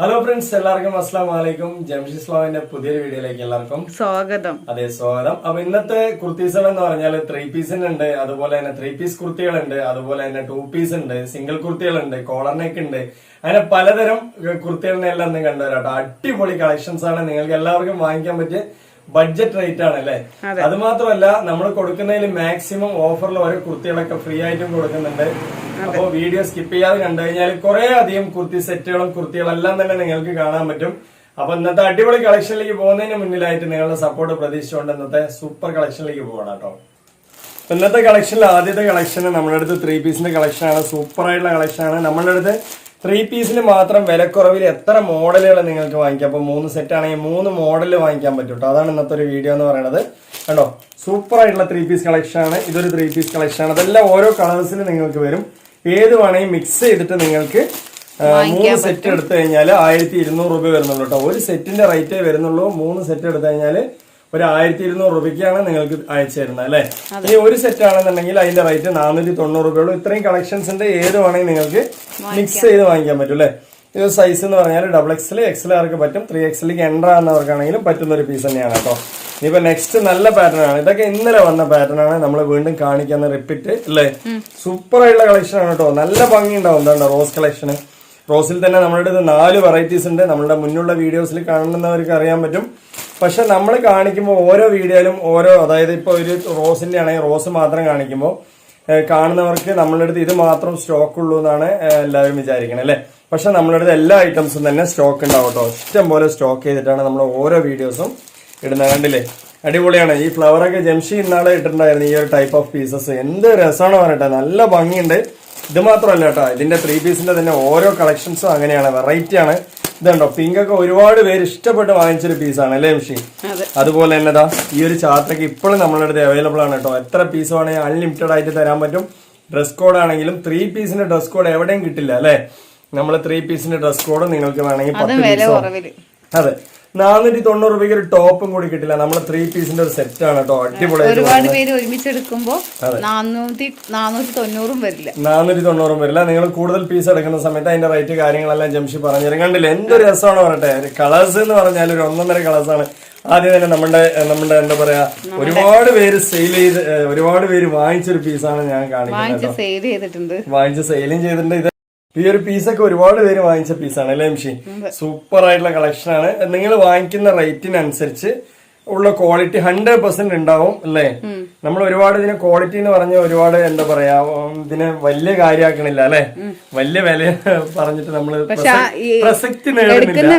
Hello friends എല്ലാവർക്കും അസ്സാം വലൈക്കും ജംഷി ഇസ്ലാമിന്റെ പുതിയൊരു വീഡിയോയിലേക്ക് എല്ലാവർക്കും സ്വാഗതം. അതെ സ്വാഗതം. അപ്പൊ ഇന്നത്തെ കുർത്തീസുകൾ എന്ന് പറഞ്ഞാൽ ത്രീ പീസിനുണ്ട് അതുപോലെ തന്നെ ത്രീ പീസ് കുർത്തികളുണ്ട് അതുപോലെ തന്നെ ടു പീസ് ഉണ്ട് സിംഗിൾ കുർത്തികളുണ്ട് കോളർ നെക്ക് ഉണ്ട്. അങ്ങനെ പലതരം കുർത്തികളിനെ എല്ലാം ഒന്ന് കണ്ടുവരാട്ടോ അടിപൊളി കളക്ഷൻസ് ആണ്. നിങ്ങൾക്ക് എല്ലാവർക്കും വാങ്ങിക്കാൻ പറ്റിയ ബഡ്ജറ്റ് റേറ്റ് ആണ് അല്ലെ അത് മാത്രമല്ല നമ്മൾ കൊടുക്കുന്നതിൽ മാക്സിമം ഓഫറിൽ ഓരോ കുർത്തികളൊക്കെ ഫ്രീ ആയിട്ടും കൊടുക്കുന്നുണ്ട്. അപ്പോൾ വീഡിയോ സ്കിപ്പ് ചെയ്യാതെ കണ്ടു കഴിഞ്ഞാൽ കുറെ അധികം കുർത്തി സെറ്റുകളും കുർത്തികളെല്ലാം തന്നെ നിങ്ങൾക്ക് കാണാൻ പറ്റും. അപ്പൊ ഇന്നത്തെ അടിപൊളി കളക്ഷനിലേക്ക് പോകുന്നതിന് മുന്നിലായിട്ട് നിങ്ങളുടെ സപ്പോർട്ട് പ്രതീക്ഷിച്ചുകൊണ്ട് ഇന്നത്തെ സൂപ്പർ കളക്ഷനിലേക്ക് പോകണം കേട്ടോ. ഇന്നത്തെ കളക്ഷനിൽ ആദ്യത്തെ കളക്ഷൻ നമ്മുടെ അടുത്ത് ത്രീ പീസിന്റെ കളക്ഷനാണ് ആണ്. സൂപ്പർ ആയിട്ടുള്ള കളക്ഷനാണ് ആണ്. നമ്മളുടെ അടുത്ത് ത്രീ പീസിൽ മാത്രം വിലക്കുറവിൽ എത്ര മോഡലുകൾ നിങ്ങൾക്ക് വാങ്ങിക്കാം? അപ്പോൾ മൂന്ന് സെറ്റ് ആണെങ്കിൽ മൂന്ന് മോഡൽ വാങ്ങിക്കാൻ പറ്റും കേട്ടോ അതാണ് ഇന്നത്തെ ഒരു വീഡിയോ എന്ന് പറയുന്നത്. കണ്ടോ? സൂപ്പർ ആയിട്ടുള്ള ത്രീ പീസ് കളക്ഷൻ ആണ്. ഇതൊരു ത്രീ പീസ് കളക്ഷൻ ആണ്. അതെല്ലാം ഓരോ കളേഴ്സിൽ നിങ്ങൾക്ക് വരും. ഏത് വേണമെങ്കിൽ മിക്സ് ചെയ്തിട്ട് നിങ്ങൾക്ക് മൂന്ന് സെറ്റ് എടുത്തു കഴിഞ്ഞാൽ ആയിരത്തി ഇരുന്നൂറ് രൂപ വരുന്നുള്ളൂ കേട്ടോ. ഒരു സെറ്റിന്റെ റേറ്റേ വരുന്നുള്ളൂ. മൂന്ന് സെറ്റ് എടുത്തു കഴിഞ്ഞാൽ ഒരു ആയിരത്തി ഇരുന്നൂറ് രൂപയ്ക്കാണ് നിങ്ങൾക്ക് അയച്ചു തരുന്നത് അല്ലേ? ഇനി ഒരു സെറ്റ് ആണെന്നുണ്ടെങ്കിൽ അതിന്റെ റേറ്റ് നാനൂറ്റി തൊണ്ണൂറ് രൂപയുള്ളൂ ഇത്രയും കളക്ഷൻസ് ഉണ്ട് ഏത് വേണമെങ്കിൽ നിങ്ങൾക്ക് മിക്സ് ചെയ്ത് വാങ്ങിക്കാൻ പറ്റും അല്ലേ? ഇത് സൈസ് എന്ന് പറഞ്ഞാൽ ഡബിൾ എക്സിൽ എക്സൽ ആർക്ക് പറ്റും? ത്രീ എക്സിലേക്ക് എൻട്ര ആണെന്നവർക്കാണെങ്കിലും പറ്റുന്ന ഒരു പീസ് തന്നെയാണ് കേട്ടോ. ഇനിയിപ്പോ നെക്സ്റ്റ് നല്ല പാറ്റേൺ ആണ്. ഇതൊക്കെ ഇന്നലെ വന്ന പാറ്റേൺ ആണ്. നമ്മൾ വീണ്ടും കാണിക്കുന്ന റിപ്പീറ്റ് അല്ലേ? സൂപ്പർ ആയിട്ടുള്ള കളക്ഷൻ ആണ് കേട്ടോ. നല്ല ഭംഗി ഉണ്ടാവും എന്താണ് റോസ് കളക്ഷൻ റോസിൽ തന്നെ നമ്മളുടെ അടുത്ത് നാല് വെറൈറ്റീസ് ഉണ്ട്. നമ്മളുടെ മുന്നുള്ള വീഡിയോസിൽ കാണുന്നവർക്ക് അറിയാൻ പറ്റും. പക്ഷെ നമ്മൾ കാണിക്കുമ്പോൾ ഓരോ വീഡിയോയിലും ഓരോ അതായത് ഇപ്പോൾ ഒരു റോസിന്റെ ആണെങ്കിൽ റോസ് മാത്രം കാണിക്കുമ്പോൾ കാണുന്നവർക്ക് നമ്മളുടെ അടുത്ത് ഇത് മാത്രം സ്റ്റോക്ക് ഉള്ളൂ എന്നാണ് എല്ലാവരും വിചാരിക്കുന്നത് അല്ലേ? പക്ഷെ നമ്മളുടെ അടുത്ത് എല്ലാ ഐറ്റംസും തന്നെ സ്റ്റോക്ക് ഉണ്ടാവും കേട്ടോ. ഇഷ്ടം പോലെ സ്റ്റോക്ക് ചെയ്തിട്ടാണ് നമ്മൾ ഓരോ വീഡിയോസും ഇടുന്നത്. കണ്ടില്ലേ? അടിപൊളിയാണ്. ഈ ഫ്ലവറൊക്കെ ജംഷി ഇന്നാളെ ഇട്ടിട്ടുണ്ടായിരുന്നു ഈ ഒരു ടൈപ്പ് ഓഫ് പീസസ് എന്ത് രസമാണ് പറഞ്ഞിട്ട്. നല്ല ഭംഗിയുണ്ട്. ഇത് മാത്രമല്ല കേട്ടോ ഇതിന്റെ ത്രീ പീസിന്റെ തന്നെ ഓരോ കളക്ഷൻസും അങ്ങനെയാണ്. വെറൈറ്റി ആണ്. ഇതുണ്ടോ? പിങ്ക് ഒക്കെ ഒരുപാട് പേര് ഇഷ്ടപ്പെട്ട് വാങ്ങിച്ചൊരു പീസാണ് അല്ലേ മിഷി? അതെ. അതുപോലെ തന്നെതാ ഈ ഒരു ചാർട്ടൊക്കെ ഇപ്പോഴും നമ്മളുടെ അടുത്ത് അവൈലബിൾ ആണ് കേട്ടോ. എത്ര പീസ് വേണമെങ്കിൽ അൺലിമിറ്റഡ് ആയിട്ട് തരാൻ പറ്റും. ഡ്രസ് കോഡ് ആണെങ്കിലും ത്രീ പീസിന്റെ ഡ്രസ് കോഡ് എവിടെയും കിട്ടില്ല അല്ലേ? നമ്മൾ ത്രീ പീസിന്റെ ഡ്രസ് കോഡ് നിങ്ങൾക്ക് വേണമെങ്കിൽ പത്ത് പീസോ അതെ. നാനൂറ്റി തൊണ്ണൂറ് രൂപയ്ക്ക് ഒരു ടോപ്പും കൂടി കിട്ടില്ല. നമ്മൾ ത്രീ പീസിന്റെ ഒരു സെറ്റ് ആണ് കേട്ടോ. അടിപൊളിയായിട്ട് ഒരുപാട് പേര് ഒരുമിച്ചെടുക്കുമ്പോ നാനൂറ്റി നാനൂറ്റി തൊണ്ണൂറും വരില്ല. നാനൂറ്റി തൊണ്ണൂറും വരില്ല. നിങ്ങൾ കൂടുതൽ പീസ് എടുക്കുന്ന സമയത്ത് അതിന്റെ റേറ്റ് കാര്യങ്ങളെല്ലാം ജംഷി പറഞ്ഞുതരും കണ്ടില്ല? എന്തൊരു രസമാണ് പറയട്ടെ കളേഴ്സ് എന്ന് പറഞ്ഞാൽ ഒരു ഒന്നൊന്നര കളേഴ്സ് ആണ്. ആദ്യം തന്നെ നമ്മുടെ നമ്മുടെ എന്താ പറയാ ഒരുപാട് പേര് സെയിൽ ചെയ്ത് ഒരുപാട് പേര് വാങ്ങിച്ചൊരു പീസാണ് ഞാൻ കാണിക്കുന്നത് വാങ്ങിച്ച് സെയിലും ചെയ്തിട്ടുണ്ട്. ഈ ഒരു പീസൊക്കെ ഒരുപാട് പേര് വാങ്ങിച്ച പീസാണ് അല്ലേ എംഷി? സൂപ്പർ ആയിട്ടുള്ള കളക്ഷൻ ആണ്. നിങ്ങൾ വാങ്ങിക്കുന്ന റേറ്റിനനുസരിച്ച് ഉള്ള ക്വാളിറ്റി ഹൺഡ്രഡ് പെർസെന്റ് ഉണ്ടാവും അല്ലേ? നമ്മൾ ഒരുപാട് ഇതിന് ക്വാളിറ്റി എന്ന് പറഞ്ഞ ഒരുപാട് എന്താ പറയാ ഇതിനെ വലിയ കാര്യമാക്കണില്ല അല്ലെ? വലിയ വില പറഞ്ഞിട്ട് നമ്മൾ പ്രസക്തി നേടുന്നില്ല.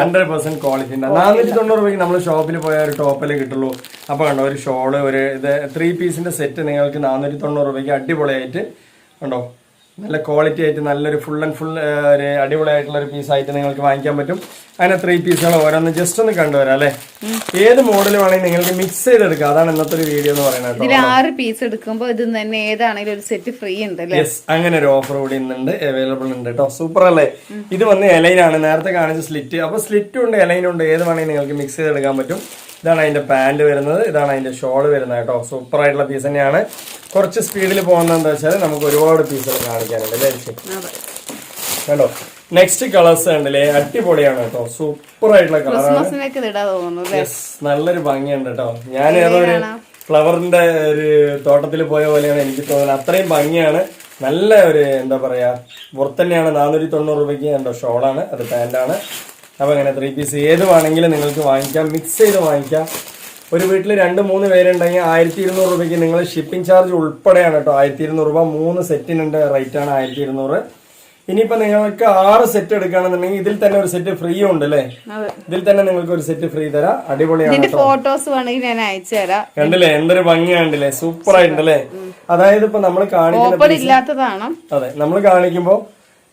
ഹൺഡ്രഡ് പെർസെന്റ് ക്വാളിറ്റി ഉണ്ട്. നാനൂറ്റി തൊണ്ണൂറ് രൂപയ്ക്ക് നമ്മൾ ഷോപ്പിൽ പോയാൽ ഒരു ടോപ്പല്ലേ കിട്ടുള്ളൂ. അപ്പൊ കണ്ടോ ഒരു ഷോൾ ഒരു ഇത് ത്രീ പീസിന്റെ സെറ്റ് നിങ്ങൾക്ക് നാനൂറ്റി തൊണ്ണൂറ് രൂപയ്ക്ക് അടിപൊളിയായിട്ട് കണ്ടോ? നല്ല ക്വാളിറ്റി ആയിട്ട് നല്ലൊരു ഫുൾ ആൻഡ് ഫുൾ ഒരു അടിപൊളിയായിട്ടുള്ള ഒരു പീസായിട്ട് നിങ്ങൾക്ക് വാങ്ങിക്കാൻ പറ്റും. അങ്ങനെ ത്രീ പീസുകൾ ഓരോന്ന് ജസ്റ്റ് ഒന്ന് കണ്ടുവരാം അല്ലെ? ഏത് മോഡൽ വേണമെങ്കിൽ നിങ്ങൾക്ക് മിക്സ് ചെയ്തെടുക്കാം. അതാണ് ഇന്നത്തെ ഒരു വീഡിയോ എന്ന് പറയുന്നത് ഇതിൽ ആറ് പീസ് എടുക്കുമ്പോൾ ഇത് തന്നെ ഏതാണെങ്കിലും ഒരു സെറ്റ് ഫ്രീ ഉണ്ട് യെസ് അങ്ങനെ ഒരു ഓഫർ കൂടി ഇന്നുണ്ട്. അവൈലബിൾ ഉണ്ട് കേട്ടോ. സൂപ്പർ അല്ലേ? ഇത് വന്ന് എലൈനാണ് നേരത്തെ കാണിച്ച സ്ലിറ്റ് അപ്പൊ സ്ലിറ്റും ഉണ്ട് എലൈനും ഉണ്ട്. ഏത് വേണമെങ്കിൽ നിങ്ങൾക്ക് മിക്സ് ചെയ്തെടുക്കാൻ പറ്റും. ഇതാണ് അതിന്റെ പാന്റ് വരുന്നത്. ഇതാണ് അതിന്റെ ഷോൾ വരുന്നത് കേട്ടോ. സൂപ്പർ ആയിട്ടുള്ള പീസ് തന്നെയാണ്. കുറച്ച് സ്പീഡിൽ പോകുന്നത് എന്താ വെച്ചാൽ നമുക്ക് ഒരുപാട് പീസുകൾ കാണിക്കാനുണ്ട് അല്ലേ? ചേച്ചി? നെക്സ്റ്റ് കളേഴ്സ് കണ്ടില്ലേ അടിപൊളിയാണ് കേട്ടോ സൂപ്പർ ആയിട്ടുള്ള കളറാണ് നല്ലൊരു ഭംഗിയുണ്ട് കേട്ടോ ഞാൻ ഏതോ ഒരു ഫ്ലവറിന്റെ ഒരു തോട്ടത്തിൽ പോയ പോലെയാണ് എനിക്ക് തോന്നുന്നത്. അത്രയും ഭംഗിയാണ്. നല്ല ഒരു എന്താ പറയാ പുറത്തന്നെയാണ് നാനൂറ്റി തൊണ്ണൂറ് രൂപയ്ക്ക് എന്തോ ഷോളാണ് അത് പാന്റാണ് അപ്പൊ അങ്ങനെ ത്രീ പീസ് ഏത് വേണമെങ്കിലും നിങ്ങൾക്ക് വാങ്ങിക്കാം. മിക്സ് ചെയ്ത് വാങ്ങിക്കാം. ഒരു വീട്ടിൽ രണ്ട് മൂന്ന് പേരുണ്ടെങ്കിൽ ആയിരത്തി ഇരുന്നൂറ് രൂപയ്ക്ക് നിങ്ങൾ ഷിപ്പിംഗ് ചാർജ് ഉൾപ്പെടെയാണ് കേട്ടോ ആയിരത്തി ഇരുന്നൂറ് രൂപ. മൂന്ന് സെറ്റിനുണ്ട് റേറ്റ് ആണ് ആയിരത്തി ഇരുന്നൂറ് ഇനിയിപ്പോ നിങ്ങൾക്ക് ആറ് സെറ്റ് എടുക്കുകയാണെന്നുണ്ടെങ്കിൽ ഇതിൽ തന്നെ ഒരു സെറ്റ് ഫ്രീ ഉണ്ട് അല്ലേ? ഇതിൽ തന്നെ നിങ്ങൾക്ക് ഒരു സെറ്റ് ഫ്രീ തരാം. അടിപൊളിയാണ് ഫോട്ടോസ് വേണമെങ്കിൽ ഞാൻ അയച്ചു തരാം. കണ്ടില്ലേ? എന്തൊരു ഭംഗിയാണ്ടല്ലേ സൂപ്പർ ആയിട്ടുണ്ടല്ലേ അതായത് ഇപ്പൊ നമ്മൾ കാണിക്കുന്ന അതെ നമ്മൾ കാണിക്കുമ്പോ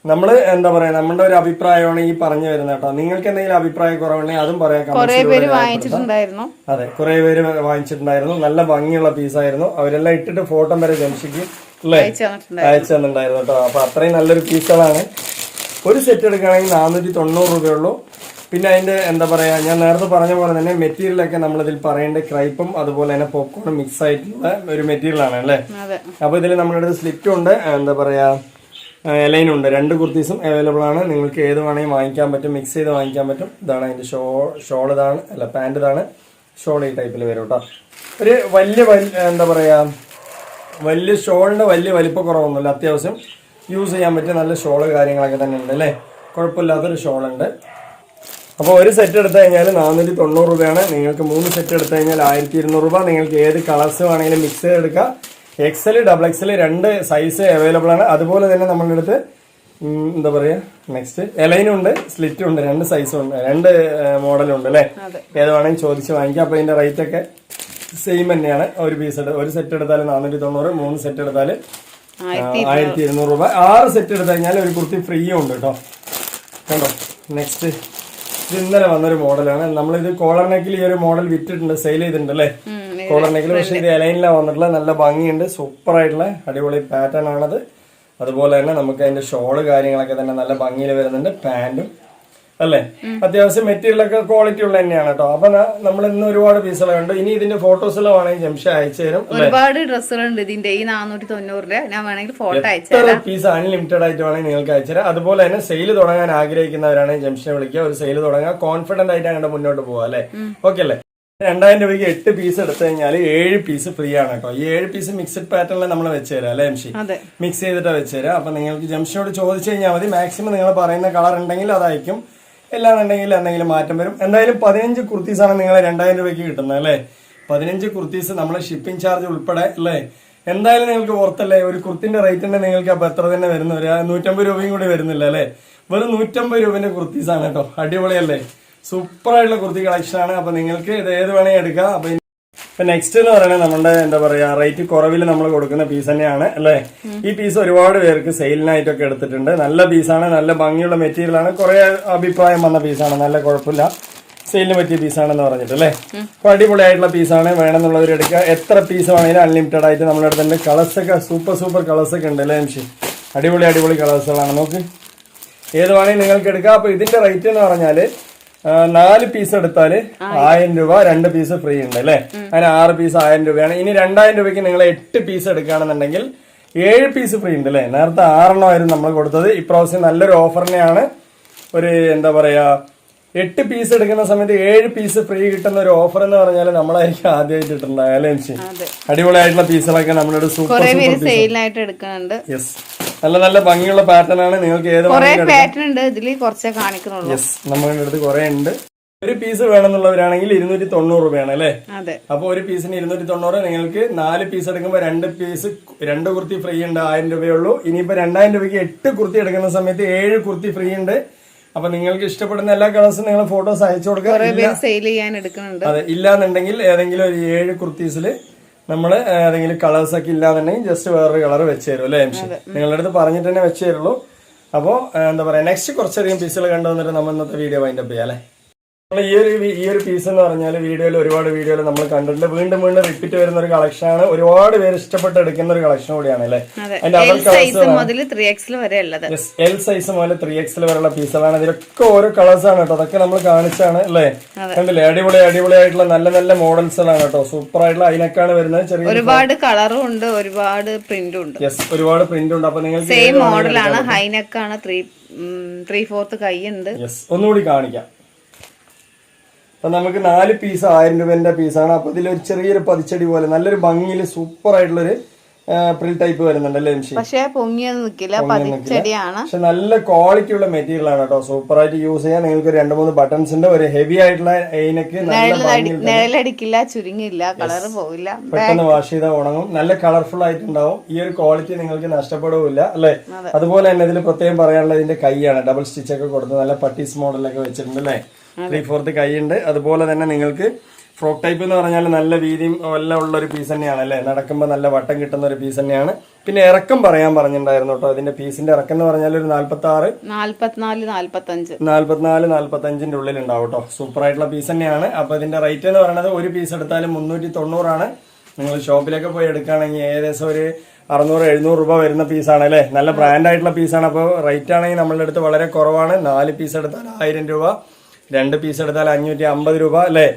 നമ്മൾ എന്താ പറയാ നമ്മുടെ ഒരു അഭിപ്രായമാണ് ഈ പറഞ്ഞു വരുന്നത് കേട്ടോ. നിങ്ങൾക്ക് എന്തെങ്കിലും അഭിപ്രായ കുറവുണ്ടെങ്കിൽ അതും പറയാം. അതെ കുറെ പേര് വാങ്ങിച്ചിട്ടുണ്ടായിരുന്നു. നല്ല ഭംഗിയുള്ള പീസായിരുന്നു അവരെല്ലാം ഇട്ടിട്ട് ഫോട്ടോ വരെ ജംഷിക്ക്. അല്ലേ? അയച്ചു തന്നിട്ടുണ്ടായിരുന്നു കേട്ടോ. അപ്പൊ അത്രയും നല്ലൊരു പീസുകളാണ്. ഒരു സെറ്റ് എടുക്കുകയാണെങ്കിൽ നാനൂറ്റി തൊണ്ണൂറ് രൂപയുള്ളൂ. പിന്നെ അതിന്റെ എന്താ പറയാ ഞാൻ നേരത്തെ പറഞ്ഞ പോലെ തന്നെ മെറ്റീരിയൽ ഒക്കെ നമ്മളിതിൽ പറയേണ്ട ക്രൈപ്പും അതുപോലെ തന്നെ പോപ്കോണും മിക്സ് ആയിട്ടുള്ള ഒരു മെറ്റീരിയൽ ആണ് അല്ലേ? അപ്പൊ ഇതിൽ നമ്മുടെ അടുത്ത് സ്ലിറ്റും ഉണ്ട്. എന്താ പറയാ എലൈനും ഉണ്ട്. രണ്ട് കുർത്തീസും അവൈലബിൾ ആണ്. നിങ്ങൾക്ക് ഏത് വേണമെങ്കിൽ വാങ്ങിക്കാൻ പറ്റും. മിക്സ് ചെയ്ത് വാങ്ങിക്കാൻ പറ്റും. ഇതാണ് അതിന്റെ ഷോ ഷോൾ ഇതാണ്. അല്ല പാന്റ് ഇതാണ്. ഷോൾ ഈ ടൈപ്പിൽ വരും കേട്ടോ. ഒരു വലിയ എന്താ പറയാ വലിയ ഷോളിന്റെ വലിയ വലിപ്പക്കുറവൊന്നുമില്ല അത്യാവശ്യം യൂസ് ചെയ്യാൻ പറ്റിയ നല്ല ഷോൾ കാര്യങ്ങളൊക്കെ തന്നെ ഉണ്ട് അല്ലേ? കുഴപ്പമില്ലാത്തൊരു ഷോളുണ്ട്. അപ്പോൾ ഒരു സെറ്റ് എടുത്തു കഴിഞ്ഞാൽ നാനൂറ്റി തൊണ്ണൂറ് രൂപയാണ്. നിങ്ങൾക്ക് മൂന്ന് സെറ്റ് എടുത്തു കഴിഞ്ഞാൽ ആയിരത്തി ഇരുന്നൂറ് രൂപ. നിങ്ങൾക്ക് ഏത് കളേഴ്സ് വേണമെങ്കിലും മിക്സ് ചെയ്തെടുക്കാം എക്സൽ ഡബിൾ എക്സൽ രണ്ട് സൈസ് അവൈലബിൾ ആണ്. അതുപോലെ തന്നെ നമ്മളുടെ അടുത്ത് എന്താ പറയുക നെക്സ്റ്റ് എലൈനും ഉണ്ട് സ്ലിറ്റും ഉണ്ട് രണ്ട് സൈസും ഉണ്ട് രണ്ട് മോഡലും ഉണ്ട് അല്ലേ? ഏത് വേണമെങ്കിലും ചോദിച്ച് വാങ്ങിക്കാം. അപ്പോൾ ഇതിന്റെ റേറ്റ് ഒക്കെ സെയിം തന്നെയാണ്. ഒരു പീസ് ഒരു സെറ്റ് എടുത്താൽ നാനൂറ്റി തൊണ്ണൂറ് മൂന്ന് സെറ്റ് എടുത്താൽ ആയിരത്തി ഇരുന്നൂറ് രൂപ. ആറ് സെറ്റ് എടുത്തു കഴിഞ്ഞാൽ ഒരു കുർത്തി ഫ്രീയും ഉണ്ട് കേട്ടോ കണ്ടോ? നെക്സ്റ്റ് ഇത് ഇന്നലെ വന്നൊരു മോഡലാണ്. നമ്മളിത് കോളർ നെക്കിൽ ഈ ഒരു മോഡൽ വിറ്റിട്ടുണ്ട്. സെയിൽ ചെയ്തിട്ടുണ്ട് അല്ലേ കോളർ നെക്കിൽ പക്ഷെ ഇത് എലൈനിലാണ് വന്നിട്ടുള്ള നല്ല ഭംഗിയുണ്ട്. സൂപ്പർ ആയിട്ടുള്ള അടിപൊളി പാറ്റേൺ ആണത്. അതുപോലെ തന്നെ നമുക്ക് അതിന്റെ ഷോൾ കാര്യങ്ങളൊക്കെ തന്നെ നല്ല ഭംഗിയിൽ വരുന്നുണ്ട്. പാന്റും അല്ലേ? അത്യാവശ്യം മെറ്റീരിയൽ ഒക്കെ ക്വാളിറ്റി ഉള്ള തന്നെയാണ് കേട്ടോ അപ്പൊ നമ്മൾ ഇന്ന് ഒരുപാട് പീസുകൾ കണ്ടു. ഇനി ഇതിന്റെ ഫോട്ടോസ് എല്ലാം വേണമെങ്കിൽ ജംഷ അയച്ചു തരും ഒരുപാട് ഡ്രസ്സുകളുണ്ട് ഇതിന്റെ ഈ നാനൂറ്റി തൊണ്ണൂറിൽ ഞാൻ വേണമെങ്കിൽ ഫോട്ടോ അയച്ചു പീസ് അൺലിമിറ്റഡ് ആയിട്ട് വേണമെങ്കിൽ നിങ്ങൾക്ക് അയച്ചുതരാം അതുപോലെ തന്നെ സെയിൽ തുടങ്ങാൻ ആഗ്രഹിക്കുന്നവരാണെങ്കിൽ ജംഷനെ വിളിക്കുക. ഒരു സെയിൽ തുടങ്ങാം. കോൺഫിഡന്റ് ആയിട്ട് അങ്ങോട്ട് മുന്നോട്ട് പോവാ അല്ലേ? ഓക്കെ അല്ലേ? രണ്ടായിരം രൂപയ്ക്ക് എട്ട് പീസ് എടുത്തു കഴിഞ്ഞാൽ ഏഴ് പീസ് ഫ്രീ ആണ് കേട്ടോ ഈ ഏഴ് പീസ് മിക്സഡ് പാറ്റേണിൽ നമ്മൾ വെച്ച് തരാം അല്ലേ എംഷി മിക്സ് ചെയ്തിട്ട് വെച്ച് തരാം. അപ്പൊ നിങ്ങൾക്ക് ജംഷനോട് ചോദിച്ചു കഴിഞ്ഞാൽ മതി. മാക്സിമം നിങ്ങൾ പറയുന്ന കളർ ഉണ്ടെങ്കിൽ അതായിരിക്കും എല്ലാന്നുണ്ടെങ്കിൽ എന്തെങ്കിലും മാറ്റം വരും. എന്തായാലും പതിനഞ്ച് കുർത്തീസാണ് നിങ്ങൾ രണ്ടായിരം രൂപയ്ക്ക് കിട്ടുന്നത് അല്ലേ? പതിനഞ്ച് കുർത്തീസ് നമ്മൾ ഷിപ്പിംഗ് ചാർജ് ഉൾപ്പെടെ അല്ലേ? എന്തായാലും നിങ്ങൾക്ക് ഓർത്തല്ലേ ഒരു കുർത്തിന്റെ റേറ്റ് തന്നെ നിങ്ങൾക്ക് അപ്പൊ എത്ര തന്നെ വരുന്നു ഒരു നൂറ്റമ്പത് രൂപയും കൂടി വരുന്നില്ല അല്ലേ? വെറും നൂറ്റമ്പത് രൂപന്റെ കുർത്തീസാണ് കേട്ടോ. അടിപൊളിയല്ലേ? സൂപ്പറായിട്ടുള്ള കുർത്തി കളക്ഷനാണ് അപ്പോൾ അപ്പൊ നിങ്ങൾക്ക് ഇത് ഏത് വേണമെങ്കിൽ എടുക്കാം. അപ്പൊ ഇപ്പൊ നെക്സ്റ്റ് എന്ന് പറയുന്നത് നമ്മുടെ എന്താ പറയാ റേറ്റ് കുറവിൽ നമ്മൾ കൊടുക്കുന്ന പീസ് തന്നെയാണ് അല്ലെ? ഈ പീസ് ഒരുപാട് പേർക്ക് സെയിലിനായിട്ടൊക്കെ എടുത്തിട്ടുണ്ട്. നല്ല പീസാണ് നല്ല ഭംഗിയുള്ള മെറ്റീരിയൽ ആണ്. കുറെ അഭിപ്രായം വന്ന പീസാണ് നല്ല കുഴപ്പമില്ല. സെയിലിന് പറ്റിയ പീസാണെന്ന് പറഞ്ഞിട്ട് അല്ലേ? അപ്പൊ അടിപൊളിയായിട്ടുള്ള പീസാണ് വേണമെന്നുള്ളവർ എടുക്കുക. എത്ര പീസ് വേണമെങ്കിലും അൺലിമിറ്റഡ് ആയിട്ട് നമ്മുടെ അടുത്ത് ഒക്കെ സൂപ്പർ സൂപ്പർ കളേഴ്സ് ഒക്കെ ഉണ്ട് അല്ലേ എംഷി അടിപൊളി അടിപൊളി കളേഴ്സുകളാണ് നോക്ക്. ഏത് വേണമെങ്കിലും നിങ്ങൾക്ക് എടുക്കാം. അപ്പൊ ഇതിന്റെ റേറ്റ് എന്ന് പറഞ്ഞാൽ ആ, നാല് പീസ് എടുത്താൽ ആയിരം രൂപ രണ്ട് പീസ് ഫ്രീ ഉണ്ട് അല്ലേ? അതിന് ആറ് പീസ് ആയിരം രൂപയാണ്. ഇനി രണ്ടായിരം രൂപയ്ക്ക് നിങ്ങൾ എട്ട് പീസ് എടുക്കുകയാണെന്നുണ്ടെങ്കിൽ ഏഴ് പീസ് ഫ്രീ ഉണ്ട് അല്ലേ? നേരത്തെ ആറെണ്ണമായിരുന്നു നമ്മൾ കൊടുത്തത്. ഇപ്രാവശ്യം നല്ലൊരു ഓഫറിനെയാണ് ഒരു എന്താ പറയാ എട്ട് പീസ് എടുക്കുന്ന സമയത്ത് ഏഴ് പീസ് ഫ്രീ കിട്ടുന്ന ഒരു ഓഫർ എന്ന് പറഞ്ഞാൽ നമ്മളായിരിക്കും ആദ്യമായിട്ട് അല്ലേ അതെ. അടിപൊളിയായിട്ടുള്ള പീസുകളൊക്കെ നമ്മളൊരു സൂപ്പർ സൂപ്പർ യെസ് നല്ല നല്ല ഭംഗിയുള്ള പാറ്റേൺ ആണ്. നിങ്ങൾക്ക് ഏത് പാറ്റേൺ ഉണ്ട്. ഇതിൽ കുറച്ചേ കാണിക്കുന്നുള്ളൂ. യെസ് നമ്മുടെ അടുത്ത് കുറെ ഉണ്ട്. ഒരു പീസ് വേണമെന്നുള്ളവരാണെങ്കിൽ ഇരുന്നൂറ്റി തൊണ്ണൂറ് രൂപയാണ് അല്ലേ? അപ്പൊ ഒരു പീസിന് ഇരുന്നൂറ്റി തൊണ്ണൂറ് നിങ്ങൾക്ക് നാല് പീസ് എടുക്കുമ്പോൾ രണ്ട് പീസ് രണ്ട് കുർത്തി ഫ്രീ ഉണ്ട് ആയിരം രൂപയുള്ളൂ ഇനിയിപ്പോ രണ്ടായിരം രൂപയ്ക്ക് എട്ട് കുർത്തി എടുക്കുന്ന സമയത്ത് ഏഴ് കുർത്തി ഫ്രീ ഉണ്ട്. അപ്പൊ നിങ്ങൾക്ക് ഇഷ്ടപ്പെടുന്ന എല്ലാ കളേഴ്സും നിങ്ങൾ ഫോട്ടോസ് അയച്ചു കൊടുക്കുക. അതെ ഇല്ലാന്നുണ്ടെങ്കിൽ ഏതെങ്കിലും ഒരു ഏഴ് കുർത്തീസിൽ നമ്മൾ ഏതെങ്കിലും കളേഴ്സ് ഒക്കെ ഇല്ലാന്നുണ്ടെങ്കിൽ ജസ്റ്റ് വേറൊരു കളർ വെച്ച് തരും അല്ലേ നിങ്ങളുടെ അടുത്ത് പറഞ്ഞിട്ട് തന്നെ വെച്ച് തരുള്ളൂ. അപ്പോൾ എന്താ പറയുക നെക്സ്റ്റ് കുറച്ചധികം പീസുകൾ കണ്ടുവന്നിട്ട് നമ്മൾ ഇന്നത്തെ വീഡിയോ വൈൻഡപ്പ് ചെയ്യാം അല്ലേ? ഈ ഒരു ഈ ഒരു പീസ് എന്ന് പറഞ്ഞാൽ വീഡിയോയിൽ ഒരുപാട് വീഡിയോയിൽ നമ്മൾ കണ്ടിട്ടുണ്ട് വീണ്ടും വീണ്ടും റിപ്പീറ്റ് വരുന്ന ഒരു കളക്ഷൻ ആണ്. ഒരുപാട് പേര് ഇഷ്ടപ്പെട്ട് എടുക്കുന്ന ഒരു കളക്ഷൻ കൂടിയാണ് അല്ലേ? എൽ സൈസ് മുതൽ ത്രീ എക്സ് വരെ ഉള്ളത്. എൽ സൈസ് മുതൽ ത്രീ എക്സിൽ വരെയുള്ള പീസുകളാണ് ഇതിലൊക്കെ ഓരോ കളേഴ്സ് ആണ് കേട്ടോ. അതൊക്കെ നമ്മൾ കാണിച്ചാണ് അല്ലേ? കണ്ടില്ലേ? അടിപൊളി അടിപൊളിയായിട്ടുള്ള നല്ല നല്ല മോഡൽസുകളാണ് കേട്ടോ. സൂപ്പർ ആയിട്ടുള്ള അതിനൊക്കെയാണ് വരുന്നത്. ചെറിയ ഒരുപാട് കളറും ഉണ്ട് ഒരുപാട് പ്രിന്റും ഉണ്ട്. യെസ് ഒരുപാട് പ്രിന്റ് ഉണ്ട്. അപ്പൊ നിങ്ങൾ സെയിം മോഡലാണ് ഹൈനക്കാണ് ത്രീ ത്രീ ഫോർത്ത് കൈ ഉണ്ട്. യെസ് ഒന്നുകൂടി കാണിക്കാം. അപ്പൊ നമുക്ക് നാല് പീസ് ആയിരം രൂപേന്റെ പീസാണ് അപ്പൊ ഇതിൽ ഒരു ചെറിയൊരു പതിച്ചടി പോലെ നല്ലൊരു ഭംഗിയിൽ സൂപ്പർ ആയിട്ടുള്ളൊരു പ്രിൽ ടൈപ്പ് വരുന്നുണ്ട് അല്ലേ പക്ഷേ പൊങ്ങിയൊന്നും നിൽക്കില്ല പതിച്ചടിയാണ്. പക്ഷെ നല്ല ക്വാളിറ്റി ഉള്ള മെറ്റീരിയൽ ആണ് കേട്ടോ. സൂപ്പർ ആയിട്ട് യൂസ് ചെയ്യാൻ നിങ്ങൾക്ക് രണ്ട് മൂന്ന് ബട്ടൺസ് ഉണ്ട്. ഒരു ഹെവി ആയിട്ടുള്ള അതിനൊക്കെ നിഴലടിക്കില്ല ചുരുങ്ങില്ല കളർ പോവില്ല. പെട്ടെന്ന് വാഷ് ചെയ്താൽ ഉണങ്ങും. നല്ല കളർഫുൾ ആയിട്ടുണ്ടാവും. ഈ ഒരു ക്വാളിറ്റി നിങ്ങൾക്ക് നഷ്ടപ്പെടുകയില്ല അല്ലേ? അതുപോലെ തന്നെ ഇതിൽ പ്രത്യേകം പറയാനുള്ള ഇതിന്റെ കൈയാണ്. ഡബിൾ സ്റ്റിച്ച് ഒക്കെ കൊടുത്ത് നല്ല പട്ടീസ് മോഡലൊക്കെ വെച്ചിട്ടുണ്ട് അല്ലേ? ത്രീ ഫോർത്ത് കൈ ഉണ്ട് അതുപോലെ തന്നെ നിങ്ങൾക്ക് ഫ്രോക്ക് ടൈപ്പ് എന്ന് പറഞ്ഞാൽ നല്ല വീതിയും എല്ലാം ഉള്ള ഒരു പീസ് തന്നെയാണ് അല്ലേ? നടക്കുമ്പോൾ നല്ല വട്ടം കിട്ടുന്ന ഒരു പീസ് തന്നെയാണ്. പിന്നെ ഇറക്കം പറയാൻ പറഞ്ഞിട്ടുണ്ടായിരുന്നു കേട്ടോ. അതിന്റെ പീസിന്റെ ഇറക്കം എന്ന് പറഞ്ഞാൽ ഒരു നാല്പത്തി ആറ് നാല്പത്തിനാല് നാല്പത്തഞ്ച്. നാല്പത്തിനാല് നാല്പത്തഞ്ചിന്റെ ഉള്ളിൽ ഉണ്ടാവും കേട്ടോ. സൂപ്പർ ആയിട്ടുള്ള പീസ് തന്നെയാണ്. അപ്പൊ ഇതിന്റെ റേറ്റ് എന്ന് പറയുന്നത് ഒരു പീസ് എടുത്താലും മുന്നൂറ്റി തൊണ്ണൂറാണ് നിങ്ങൾ ഷോപ്പിലൊക്കെ പോയി എടുക്കുകയാണെങ്കിൽ ഏകദേശം ഒരു അറുന്നൂറ് എഴുന്നൂറ് രൂപ വരുന്ന പീസാണ് അല്ലേ? നല്ല ബ്രാൻഡ് ആയിട്ടുള്ള പീസാണ് അപ്പോൾ റേറ്റ് ആണെങ്കിൽ നമ്മളുടെ അടുത്ത് വളരെ കുറവാണ്. നാല് പീസ് എടുത്താൽ ആയിരം രൂപ. രണ്ട് പീസ് എടുത്താൽ അഞ്ഞൂറ്റി അമ്പത് രൂപ അല്ലേ?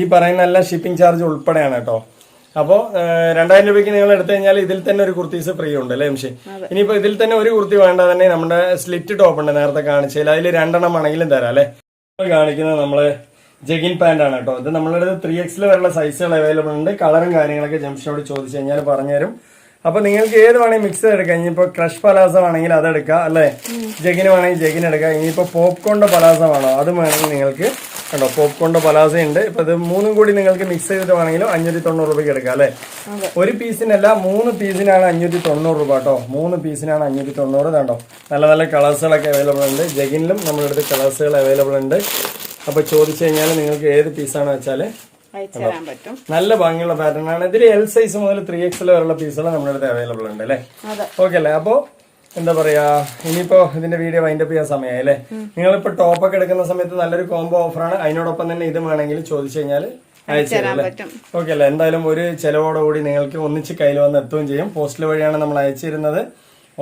ഈ പറയുന്ന എല്ലാം ഷിപ്പിംഗ് ചാർജ് ഉൾപ്പെടെയാണ് കേട്ടോ. അപ്പോൾ രണ്ടായിരം രൂപയ്ക്ക് നിങ്ങൾ എടുത്തു കഴിഞ്ഞാൽ ഇതിൽ തന്നെ ഒരു കുർത്തീസ് ഫ്രീ ഉണ്ട് അല്ലേ എംഷി? ഇനിയിപ്പോ ഇതിൽ തന്നെ ഒരു കുർത്തി വേണ്ട തന്നെ നമ്മുടെ സ്ലിറ്റ് ടോപ്പ് ഉണ്ട് നേരത്തെ കാണിച്ചതിൽ. അതിൽ രണ്ടെണ്ണം ആണെങ്കിലും തരാം അല്ലേ? കാണിക്കുന്നത് നമ്മൾ ജഗിൻ പാന്റ് ആണ് കേട്ടോ. ഇത് നമ്മളുടെ ത്രീ എക്സിൽ വരെയുള്ള സൈസുകൾ അവൈലബിൾ ഉണ്ട്. കളറും കാര്യങ്ങളൊക്കെ ജംഷനോട് ചോദിച്ചു കഴിഞ്ഞാൽ പറഞ്ഞുതരും. അപ്പൊ നിങ്ങൾക്ക് ഏത് വേണമെങ്കിൽ മിക്സർ എടുക്കാം. ഇനിയിപ്പോ ക്രഷ് പലാസ ആണെങ്കിൽ അത് എടുക്കാം അല്ലെ? ജഗിന് വേണമെങ്കിൽ ജഗിന് എടുക്കാം. ഇനിയിപ്പോ പോപ്കോണിന്റെ പലാസ വേണോ? അത് വേണമെങ്കിൽ നിങ്ങൾക്ക് കണ്ടോ പോപ്കോണിന്റെ പലാസ ഉണ്ട്. ഇപ്പൊ ഇത് മൂന്നും കൂടി നിങ്ങൾക്ക് മിക്സ് ചെയ്തിട്ട് വേണമെങ്കിലും അഞ്ഞൂറ്റി തൊണ്ണൂറ് രൂപയ്ക്ക് എടുക്കാം അല്ലെ? ഒരു പീസിനല്ല മൂന്ന് പീസിനാണ് അഞ്ഞൂറ്റി തൊണ്ണൂറ് രൂപ കേട്ടോ. മൂന്ന് പീസിനാണ് അഞ്ഞൂറ്റി തൊണ്ണൂറ് കണ്ടോ? നല്ല നല്ല കളേഴ്സുകളൊക്കെ അവൈലബിൾ ഉണ്ട്. ജഗിനിലും നമ്മുടെ അടുത്ത് കളേഴ്സുകൾ അവൈലബിൾ ഉണ്ട്. അപ്പൊ ചോദിച്ചു കഴിഞ്ഞാൽ നിങ്ങൾക്ക് ഏത് പീസാണെന്ന് വെച്ചാൽ അയച്ചു തരാൻ പറ്റും. നല്ല ഭംഗിയുള്ള പാറ്റേൺ ആണ്. ഇതിൽ എൽ സൈസ് മുതൽ ത്രീ എക്സ് വരെയുള്ള പീസുകൾ നമ്മുടെ അടുത്ത് അവൈലബിൾ ഉണ്ട് അല്ലേ? ഓക്കെ അല്ലേ? അപ്പോ എന്താ പറയാ ഇനിയിപ്പോ ഇതിന്റെ വീഡിയോ വൈൻഡപ്പ് ചെയ്യാൻ സമയമായി അല്ലേ? നിങ്ങളിപ്പോ ടോപ്പ് ഒക്കെ എടുക്കുന്ന സമയത്ത് നല്ലൊരു കോംബോ ഓഫറാണ് അതിനോടൊപ്പം തന്നെ ഇത് വേണമെങ്കിൽ ചോദിച്ചു കഴിഞ്ഞാൽ ഓക്കെ അല്ലേ? എന്തായാലും ഒരു ചെലവോടുകൂടി നിങ്ങൾക്ക് ഒന്നിച്ച് കയ്യിൽ വന്ന് എത്തുകയും ചെയ്യും. പോസ്റ്റൽ വഴിയാണ് നമ്മൾ അയച്ചിരുന്നത്.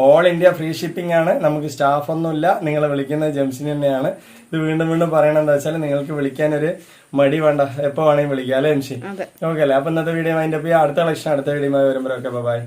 ഓൾ ഇന്ത്യ ഫ്രീ ഷിപ്പിംഗ് ആണ്. നമുക്ക് സ്റ്റാഫൊന്നുമില്ല നിങ്ങൾ നിങ്ങളെ വിളിക്കുന്നത് ജംഷന് തന്നെയാണ്. ഇത് വീണ്ടും വീണ്ടും പറയണത് എന്താ വെച്ചാൽ നിങ്ങൾക്ക് വിളിക്കാൻ ഒരു മടി വേണ്ട. എപ്പോ വേണമെങ്കിൽ വിളിക്കാം. അല്ലേ ജംഷി ഓക്കെ അല്ലേ? അപ്പൊ ഇന്നത്തെ വീഡിയോ ചെയ്യാം. അടുത്ത കളക്ഷൻ അടുത്ത വീഡിയോ വരുമ്പോഴൊക്കെ. ബൈ